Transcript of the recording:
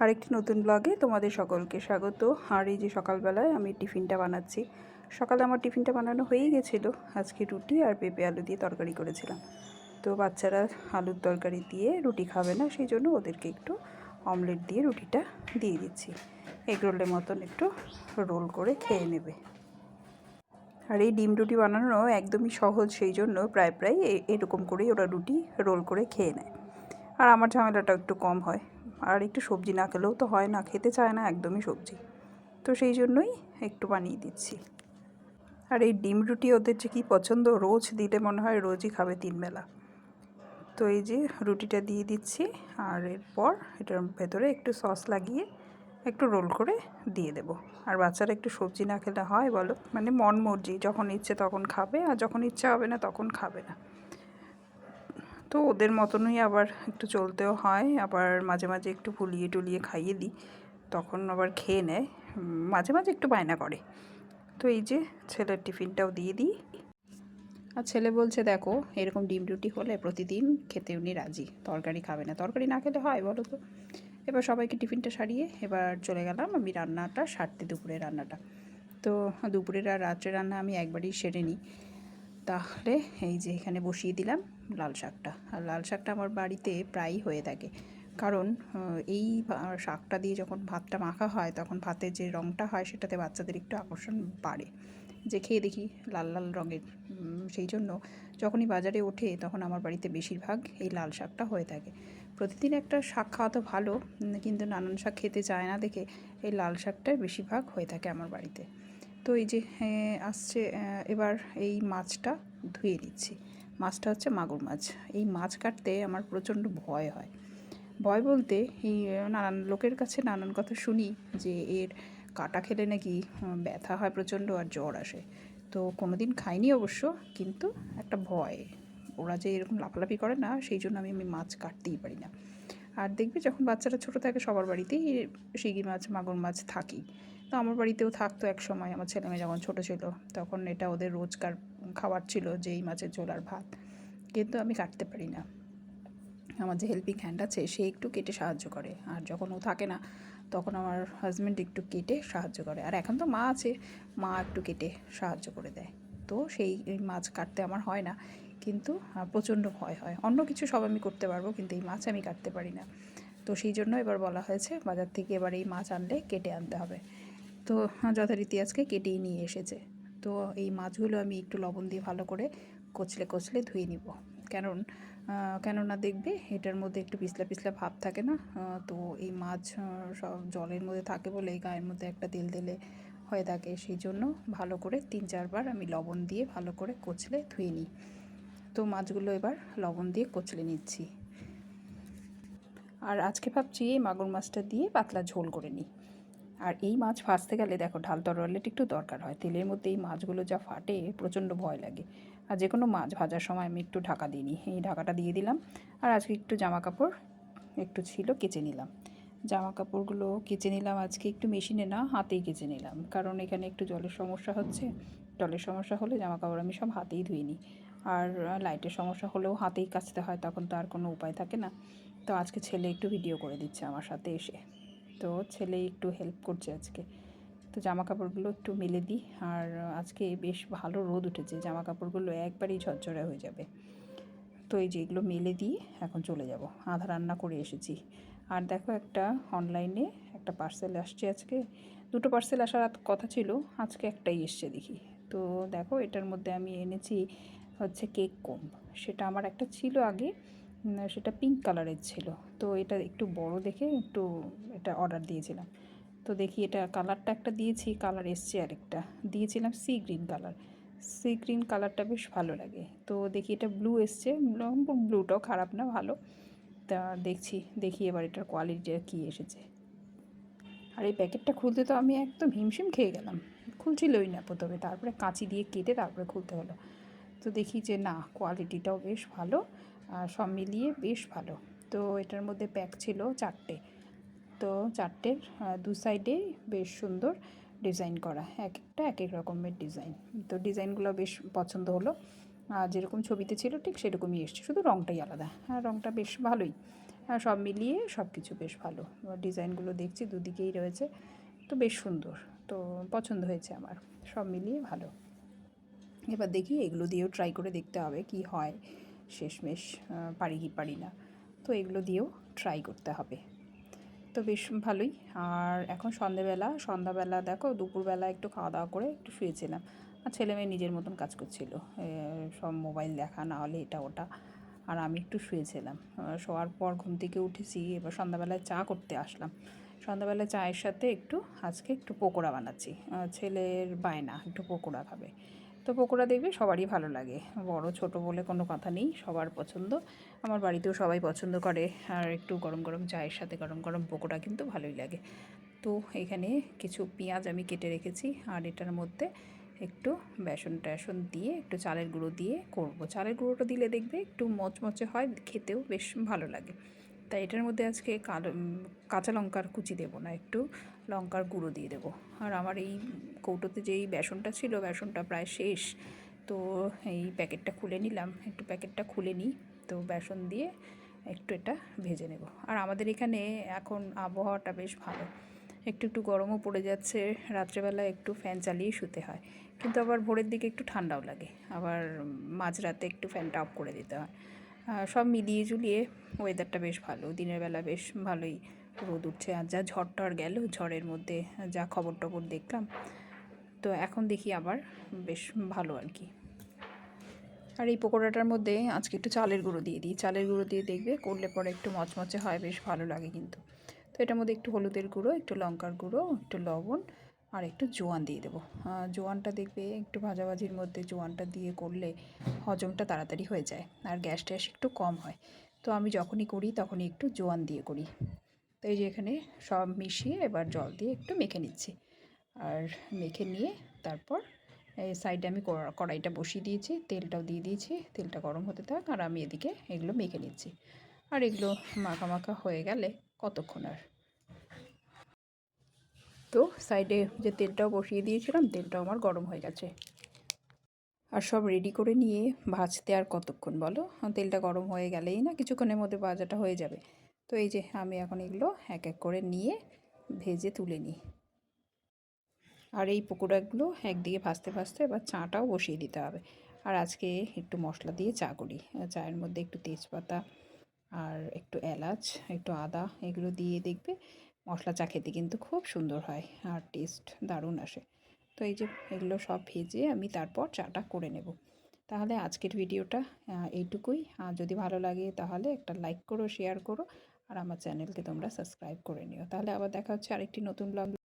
আরেকটি নতুন ব্লগে তোমাদের সকলকে স্বাগত। আর এই যে সকালবেলায় আমি টিফিনটা বানাচ্ছি, সকালে আমার টিফিনটা বানানো হয়েই গেছিল। আজকে রুটি আর পেঁপে আলু দিয়ে তরকারি করেছিলাম। তো বাচ্চারা আলুর তরকারি দিয়ে রুটি খাবে না, সেই জন্য ওদেরকে একটু অমলেট দিয়ে রুটিটা দিয়ে দিচ্ছি। এগ রোলের মতন একটু রোল করে খেয়ে নেবে। আর এই ডিম রুটি বানানো একদমই সহজ, সেই জন্য প্রায় প্রায় এরকম করেই ওরা রুটি রোল করে খেয়ে নেয়। আর আমার ঝামেলাটা একটু কম হয়। আর একটু সবজি না খেলেও তো হয় না, খেতে চায় না, একদমই সবজি। তো সেই জন্যই একটু বানিয়ে দিচ্ছি। আর এই ডিম রুটি ওদের যে কী পছন্দ, রোজ দিলে মনে হয় রোজই খাবে তিনবেলা তো এই যে রুটিটা দিয়ে দিচ্ছি, আর এরপর এটার ভেতরে একটু সস লাগিয়ে একটু রোল করে দিয়ে দেব। আর বাচ্চারা একটু সবজি না খেলে হয় বলো? মানে মন মর্জি যখন ইচ্ছে তখন খাবে, আর যখন ইচ্ছা হবে না তখন খাবে না। তো ওদের মতনই আবার একটু চলতেও হয়। আবার মাঝে মাঝে একটু ফুলিয়ে টুলিয়ে খাইয়ে দিই। তখন আবার খেয়ে নেয়। মাঝে মাঝে একটু বায়না করে। তো এই যে ছেলের টিফিনটাও দিয়ে দিই। আর ছেলে বলছে, দেখো, এরকম ডিম রুটি হলে প্রতিদিন খেতে উনি রাজি। তরকারি খাবে না। তরকারি না খেলে হয়, বলো তো? এবার সবাইকে টিফিনটা সারিয়ে এবার চলে গেলাম আমি রান্নাটা সারতে দুপুরে রান্নাটা। তো দুপুরের আর রাত্রে রান্না আমি একবারই সেরে নিই। তাহলে এই যে এখানে বসিয়ে দিলাম। লাল শাকটা। আর লাল শাকটা আমার বাড়িতে প্রায়ই হয়ে থাকে। কারণ এই শাকটা দিয়ে যখন ভাতটা মাখা হয়, তখন ভাতের যে রঙটা হয়, সেটাতে বাচ্চাদের একটু আকর্ষণ বাড়ে। যে খেয়ে দেখি লাল লাল রঙের। সেই জন্য যখনই বাজারে ওঠে, তখন আমার বাড়িতে বেশিরভাগ এই লাল শাকটা হয়ে থাকে। প্রতিদিন একটা শাক খাওয়া তো ভালো কিন্তু নানান শাক খেতে চায় না দেখে এই লাল শাকটাই বেশিরভাগ হয়ে থাকে আমার বাড়িতে। তো এই যে আসছে এবার এই মাছটা ধুয়ে নিচ্ছি। মাছটা হচ্ছে মাগুর মাছ। এই মাছ কাটতে আমার প্রচণ্ড ভয় হয়। ভয় বলতে এই নানান লোকের কাছে নানান কথা শুনি যে এর কাটা খেলে নাকি ব্যথা হয় প্রচণ্ড আর জ্বর আসে। তো কোনো দিন খাইনি অবশ্য, কিন্তু একটা ভয়। ওরা যে এরকম লাফালাফি করে না, সেই জন্য আমি আমি মাছ কাটতেই পারি না। আর দেখবে যখন বাচ্চারা ছোটো থাকে, সবার বাড়িতেই শিঙি মাছ, মাগুর মাছ থাকি তো আমার বাড়িতেও থাকতো এক সময়, আমার ছেলে মেয়ে যখন ছোটো ছিল, তখন এটা ওদের রোজকার খাবার ছিল যে এই মাছের ঝোল আর ভাত। কিন্তু আমি কাটতে পারি না। আমার যে হেল্পিং হ্যান্ড আছে, সে একটু কেটে সাহায্য করে। আর যখন ও থাকে না, তখন আমার হাজব্যান্ড একটু কেটে সাহায্য করে। আর এখন তো মা আছে, মা একটু কেটে সাহায্য করে দেয়। তো সেই মাছ কাটতে আমার হয় না। কিন্তু প্রচণ্ড ভয় হয়। অন্য কিছু সব আমি করতে পারব, কিন্তু এই মাছ আমি কাটতে পারি না। তো সেই জন্য এবার বলা হয়েছে, বাজার থেকে এবার এই মাছ আনলে কেটে আনতে হবে। তো, যথারীতি আজকে কেটেই নিয়ে এসেছে। তো এই মাছগুলো আমি একটু লবণ দিয়ে ভালো করে কচলে কচলে ধুয়ে নিব। কারণ কেননা দেখবে এটার মধ্যে একটু পিছলা পিছলা ভাব থাকে না? তো এই মাছ সব জলের মধ্যে থাকে বলে এই গায়ের মধ্যে একটা তেল তেলে হয়ে থাকে। সেই জন্য ভালো করে তিন চারবার আমি লবণ দিয়ে ভালো করে কচলে ধুয়ে নিই। তো মাছগুলো এবার লবণ দিয়ে কচলে নিচ্ছি। আর আজকে ভাবছি এই মাগুর মাছটা দিয়ে পাতলা ঝোল করে নিই। আর এই মাছ ভাজতে গেলে দেখো ঢাল তরোয়ালের একটু দরকার হয়। তেলের মধ্যে এই মাছগুলো যা ফাটে, প্রচণ্ড ভয় লাগে। আর যে কোনো মাছ ভাজার সময় আমি একটু ঢাকা দিই নি এই ঢাকাটা দিয়ে দিলাম। আর আজকে একটু জামা কাপড় একটু ছিল, কেচে নিলাম। জামা কাপড়গুলো কেচে নিলাম আজকে একটু মেশিনে না, হাতেই কেচে নিলাম। কারণ এখানে একটু জলের সমস্যা হচ্ছে। জলের সমস্যা হলে জামা কাপড় আমি সব হাতেই ধুয়ে নিই। আর লাইটের সমস্যা হলেও হাতেই কাচতে হয়, তখন তো আর কোনো উপায় থাকে না। তো আজকে ছেলে একটু ভিডিও করে দিচ্ছে আমার সাথে এসে। তো ছেলে একটু হেল্প করছে আজকে। তো জামা কাপড়গুলো একটু মেলে দিই। আর আজকে বেশ ভালো রোদ উঠেছে জামা কাপড়গুলো একবারেই ঝরঝরে হয়ে যাবে। তো এই যে এগুলো মেলে দিয়ে এখন চলে যাব। আধা রান্না করে এসেছি। আর দেখো একটা অনলাইনে একটা পার্সেল আসছে আজকে। দুটো পার্সেল আসার কথা ছিল, আজকে একটাই এসছে দেখি। তো দেখো এটার মধ্যে আমি এনেছি হচ্ছে কেক কোম্ব সেটা আমার একটা ছিল আগে। সেটা পিঙ্ক কালারের ছিল। তো এটা একটু বড় দেখে একটু এটা অর্ডার দিয়েছিলাম। তো দেখি এটা কালারটা একটা দিয়েছি কালার এসছে আরেকটা। দিয়েছিলাম sea green colour sea green কালারটা বেশ ভালো লাগে। তো দেখি এটা ব্লু এসছে। ব্লুটাও খারাপ না, ভালো। তা দেখছি, দেখি এবার এটার কোয়ালিটিটা কী এসেছে। আর এই প্যাকেটটা খুলতে তো আমি একদম হিমশিম খেয়ে গেলাম। খুলছিলই না প্রথমে, তারপরে কাঁচি দিয়ে কেটে তারপরে খুলতে হলো। তো দেখি যে না কোয়ালিটিটাও বেশ ভালো। সব মিলিয়ে বেশ ভালো। তো এটার মধ্যে প্যাক ছিল চারটে। তো চারটের দু সাইডে বেশ সুন্দর ডিজাইন করা। এক একটা এক এক রকমের ডিজাইন তো ডিজাইনগুলো বেশ পছন্দ হলো। আর যেরকম ছবিতে ছিল ঠিক সেরকমই এসছে। শুধু রঙটাই আলাদা। আর রঙটা বেশ ভালোই। হ্যাঁ সব মিলিয়ে সব কিছু বেশ ভালো। ডিজাইনগুলো দেখছি, দুদিকেই রয়েছে। তো বেশ সুন্দর। তো পছন্দ হয়েছে আমার। সব মিলিয়ে ভালো। এবার দেখি এগুলো দিয়েও ট্রাই করে দেখতে হবে কি হয়। শেষমেশ পারি কি পারি না। তো এগুলো দিয়েও ট্রাই করতে হবে। তো বেশ ভালোই। আর এখন সন্ধেবেলা, সন্ধ্যাবেলা দেখো, দুপুরবেলা একটু খাওয়া দাওয়া করে একটু শুয়েছিলাম। আর ছেলে মেয়ে নিজের মতন কাজ করছিল। সব মোবাইল দেখা, না হলে এটা ওটা। আর আমি একটু শুয়েছিলাম। শোয়ার পর ঘুম থেকে উঠেছি, এবার সন্ধ্যাবেলায় চা করতে আসলাম। সন্ধ্যাবেলা চায়ের সাথে একটু, আজকে একটু পকোড়া বানাচ্ছি। ছেলের বায়না, একটু পকোড়া খাবে। তো পকোড়া দেখবে সবারই ভালো লাগে। বড়, ছোট বলে কোনো কথা নেই, সবার পছন্দ। আমার বাড়িতেও সবাই পছন্দ করে, আর একটু গরম গরম চায়ের সাথে গরম গরম পকোড়া কিন্তু ভালোই লাগে। তো এখানে কিছু পেঁয়াজ আমি কেটে রেখেছি, আর এটার মধ্যে একটু বেসন টেসন দিয়ে একটু চালের গুঁড়ো দিয়ে করব। চালের গুঁড়োটা দিলে দেখবে একটু মচমচে হয়, খেতেও বেশ ভালো লাগে। তাই এটার মধ্যে আজকে কালো কাঁচা লঙ্কার কুচি দেবো না একটু, লঙ্কার গুঁড়ো দিয়ে দেবো। আর আমার এই কৌটোতে যেই বেসনটা ছিল, বেসনটা প্রায় শেষ, তো এই প্যাকেটটা খুলে নিলাম। একটু প্যাকেটটা খুলে নিই, তো বেসন দিয়ে একটু এটা ভেজে নেব। আর আমাদের এখানে এখন আবহাওয়াটা বেশ ভালো। একটু একটু গরমও পড়ে যাচ্ছে রাত্রেবেলা একটু ফ্যান চালিয়ে শুতে হয়। কিন্তু আবার ভোরের দিকে একটু ঠান্ডাও লাগে। আবার মাঝরাতে একটু ফ্যানটা অফ করে দিতে হয়। সব মিলিয়ে ঝুলিয়ে ওয়েদারটা বেশ ভালো। দিনের বেলা বেশ ভালোই রোদ উঠছে। আর যা ঝড় গেল, ঝড়ের মধ্যে যা খবর টবর দেখলাম, তো এখন দেখি আবার বেশ ভালো আর কি। আর এই পকোড়াটার মধ্যে আজকে একটু চালের গুঁড়ো দিয়ে দিই। চালের গুঁড়ো দিয়ে দেখবে, করলে পরে একটু মচমচে হয়, বেশ ভালো লাগে কিন্তু। তো এটার মধ্যে একটু হলুদের গুঁড়ো, একটু লঙ্কার গুঁড়ো, একটু লবণ আর একটু জোয়ান দিয়ে দেবো। জোয়ানটা দেখবে একটু ভাজাভাজির মধ্যে জোয়ানটা দিয়ে করলে হজমটা তাড়াতাড়ি হয়ে যায় আর গ্যাস ট্যাস একটু কম হয়। তো আমি যখনই করি তখনই একটু জোয়ান দিয়ে করি। তো এই যে এখানে সব মিশিয়ে এবার জল দিয়ে একটু মেখে নিচ্ছি। আর মেখে নিয়ে তারপর এই সাইডে আমি কড়াইটা বসিয়ে দিয়েছি, তেলটাও দিয়ে দিয়েছি, তেলটা গরম হতে থাক আর আমি এদিকে এগুলো মেখে নিচ্ছি। আর এগুলো মাখা মাখা হয়ে গেলে কতক্ষণ আর তো সাইডে যে তেলটাও বসিয়ে দিয়েছিলাম, তেলটাও আমার গরম হয়ে গেছে। আর সব রেডি করে নিয়ে ভাজতে আর কতক্ষণ বলো? তেলটা গরম হয়ে গেলেই না কিছুক্ষণের মধ্যে ভাজাটা হয়ে যাবে। তো এই যে আমি এখন এগুলো এক এক করে নিয়ে ভেজে তুলে নিই। আর এই পকোড়াগুলো একদিকে ভাজতে ভাজতে এবার চাটাও বসিয়ে দিতে হবে। আর আজকে একটু মশলা দিয়ে চা করি। চায়ের মধ্যে একটু তেজপাতা আর একটু এলাচ, একটু আদা এগুলো দিয়ে দেখবে মশলা চা খেতে কিন্তু খুব সুন্দর হয় আর টেস্ট দারুণ আসে। তো এই যে এগুলো সব ভেজে আমি তারপর চাটা করে নেব। তাহলে আজকের ভিডিওটা এইটুকুই। যদি ভালো লাগে তাহলে একটা লাইক করো শেয়ার করো, আর আমার চ্যানেলকে তোমরা সাবস্ক্রাইব করে নিও। তাহলে আবার দেখা হচ্ছে আরেকটি নতুন ব্লগ